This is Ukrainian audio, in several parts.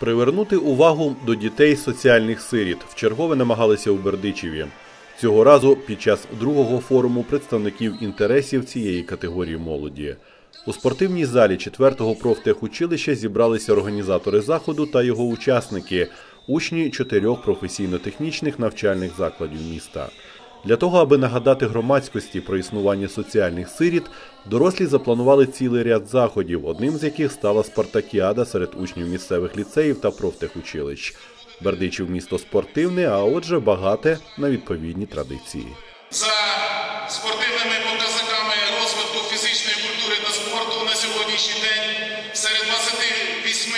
Привернути увагу до дітей соціальних сиріт вчергове намагалися у Бердичеві. Цього разу під час другого форуму представників інтересів цієї категорії молоді. У спортивній залі 4-го профтехучилища зібралися організатори заходу та його учасники, учні чотирьох професійно-технічних навчальних закладів міста. Для того, аби нагадати громадськості про існування соціальних сиріт, дорослі запланували цілий ряд заходів, одним з яких стала спартакіада серед учнів місцевих ліцеїв та профтехучилищ. Бердичів місто спортивне, а отже, багате на відповідні традиції. За спортивними показниками розвитку фізичної культури та спорту на сьогоднішній день серед 28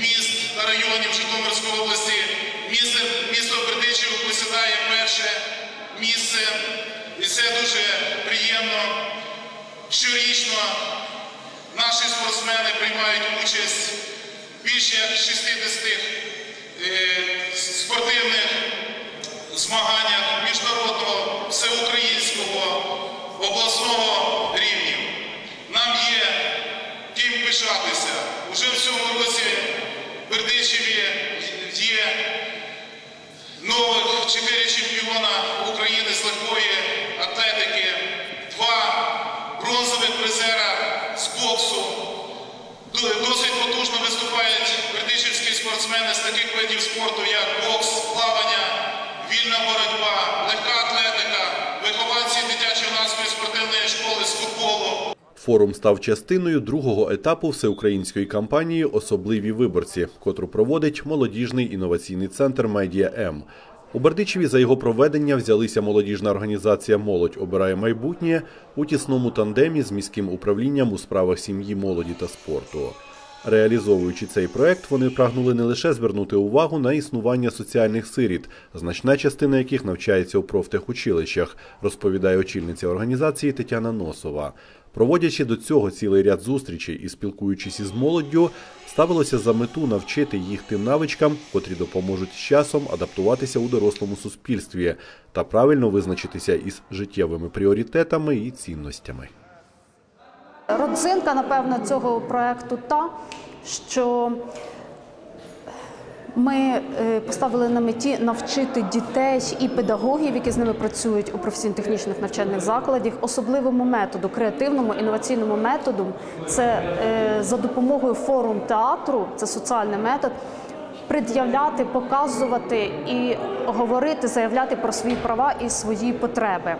міст та районів Житомирської області місто, Бердичів посідає перше місце. І це дуже приємно. Щорічно наші спортсмени приймають участь більше 60 е, спортивних змаганнях міжнародного, всеукраїнського, обласного рівнів. Нам є ким пишатися. Уже в цьому році в Бердичеві є нових чотири чемпіона України з легкої боксу. Досить потужно виступають бердичівські спортсмени з таких видів спорту, як бокс, плавання, вільна боротьба, легка атлетика, вихованці дитячо-юнацької спортивної школи з футболу. Форум став частиною другого етапу всеукраїнської кампанії Особливі виборці, котру проводить молодіжний інноваційний центр Медіа М. У Бердичеві за його проведення взялися молодіжна організація Молодь обирає майбутнє у тісному тандемі з міським управлінням у справах сім'ї, молоді та спорту. Реалізовуючи цей проект, вони прагнули не лише звернути увагу на існування соціальних сиріт, значна частина яких навчається у профтехучилищах, розповідає очільниця організації Тетяна Носова. Проводячи до цього цілий ряд зустрічей і спілкуючись із молоддю, ставилося за мету навчити їх тим навичкам, котрі допоможуть з часом адаптуватися у дорослому суспільстві та правильно визначитися із життєвими пріоритетами і цінностями. Родзинка, напевно, цього проекту та, що ми е, поставили на меті навчити дітей і педагогів, які з ними працюють у професійно-технічних навчальних закладах, особливому методу, креативному інноваційному методу. Це е, за допомогою форум театру, це соціальний метод. Пред'являти, показувати і говорити, заявляти про свої права і свої потреби.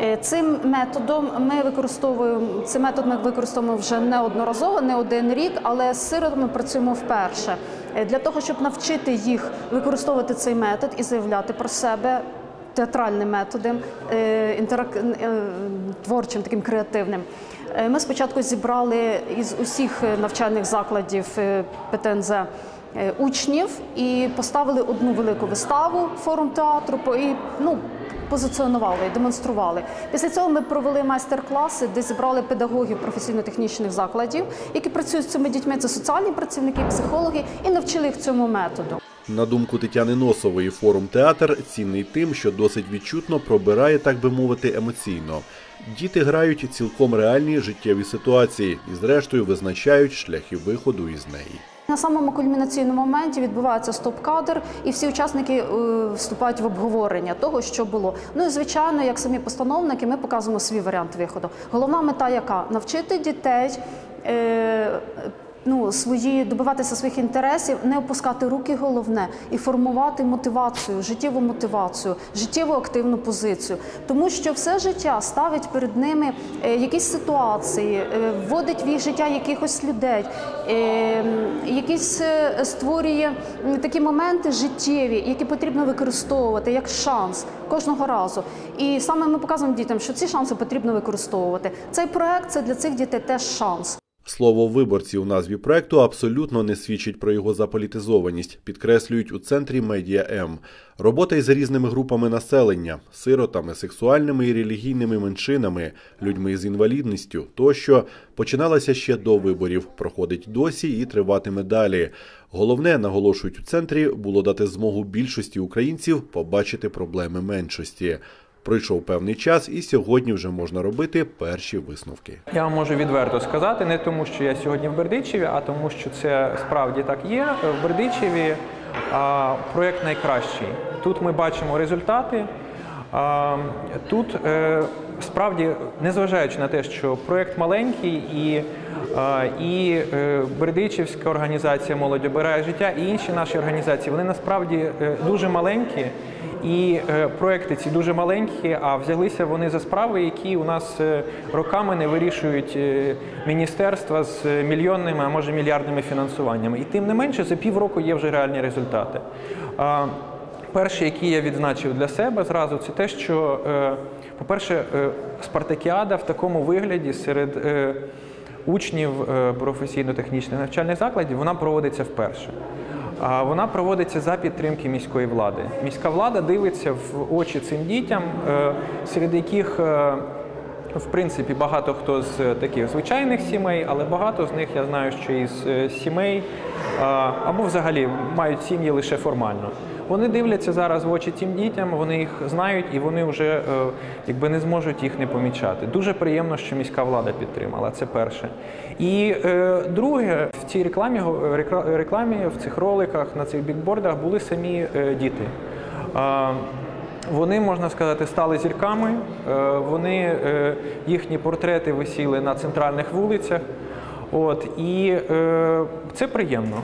Е, цим методом ми використовуємо цей метод. Ми використовуємо вже неодноразово, не один рік, але з сиротами працюємо вперше для того, щоб навчити їх використовувати цей метод і заявляти про себе. Театральним методом, інтерак... творчим, таким креативним. Ми спочатку зібрали із усіх навчальних закладів ПТНЗ учнів і поставили одну велику виставу форум театру і ну, позиціонували і демонстрували. Після цього ми провели майстер-класи, де зібрали педагогів професійно-технічних закладів, які працюють з цими дітьми. Це соціальні працівники, психологи, і навчили їх цьому методу. На думку Тетяни Носової, форум театр цінний тим, що досить відчутно пробирає, так би мовити, емоційно. Діти грають цілком реальні життєві ситуації і, зрештою, визначають шляхи виходу із неї. На самому кульмінаційному моменті відбувається стоп-кадр, і всі учасники е, вступають в обговорення того, що було. Ну і звичайно, як самі постановники, ми показуємо свій варіант виходу. Головна мета, яка навчити дітей. Ну, свої добиватися своїх інтересів, не опускати руки, головне і формувати мотивацію, життєву мотивацію, життєву активну позицію, тому що все життя ставить перед ними е, якісь ситуації, е, вводить в їх життя якихось людей, е, якісь створює такі моменти життєві, які потрібно використовувати як шанс кожного разу. І саме ми показуємо дітям, що ці шанси потрібно використовувати. Цей проект це для цих дітей теж шанс. Слово виборці у назві проекту абсолютно не свідчить про його заполітизованість, підкреслюють у центрі Медіа М. Робота із різними групами населення, сиротами, сексуальними і релігійними меншинами, людьми з інвалідністю, тощо починалася ще до виборів, проходить досі і триватиме далі. Головне, наголошують у центрі, було дати змогу більшості українців побачити проблеми меншості. Пройшов певний час, і сьогодні вже можна робити перші висновки. Я вам можу відверто сказати, не тому, що я сьогодні в Бердичеві, а тому, що це справді так є. В Бердичеві проєкт найкращий. Тут ми бачимо результати. Тут е, справді, незважаючи на те, що проєкт маленький і, і е, Бердичівська організація Молодь обирає життя, і інші наші організації, вони насправді е, дуже маленькі. І е, проекти ці дуже маленькі, а взялися вони за справи, які у нас е, роками не вирішують е, міністерства з мільйонними, а може мільярдними фінансуваннями. І тим не менше, за півроку є вже реальні результати. А, Перший, який я відзначив для себе зразу, це те, що, по-перше, спартакіада в такому вигляді серед учнів професійно-технічних навчальних закладів вона проводиться вперше. Вона проводиться за підтримки міської влади. Міська влада дивиться в очі цим дітям, е, серед яких е, в принципі багато хто з таких звичайних сімей, але багато з них я знаю, що із е, сімей е, або взагалі мають сім'ї лише формально. Вони дивляться зараз в очі цим дітям, вони їх знають і вони вже е, якби не зможуть їх не помічати. Дуже приємно, що міська влада підтримала. Це перше. І е, друге, в цій рекламі рекламі, в цих роликах, на цих бікбордах були самі е, діти. Вони, можна сказати, стали зірками. е, Вони е, їхні портрети висіли на центральних вулицях. От і е, це приємно.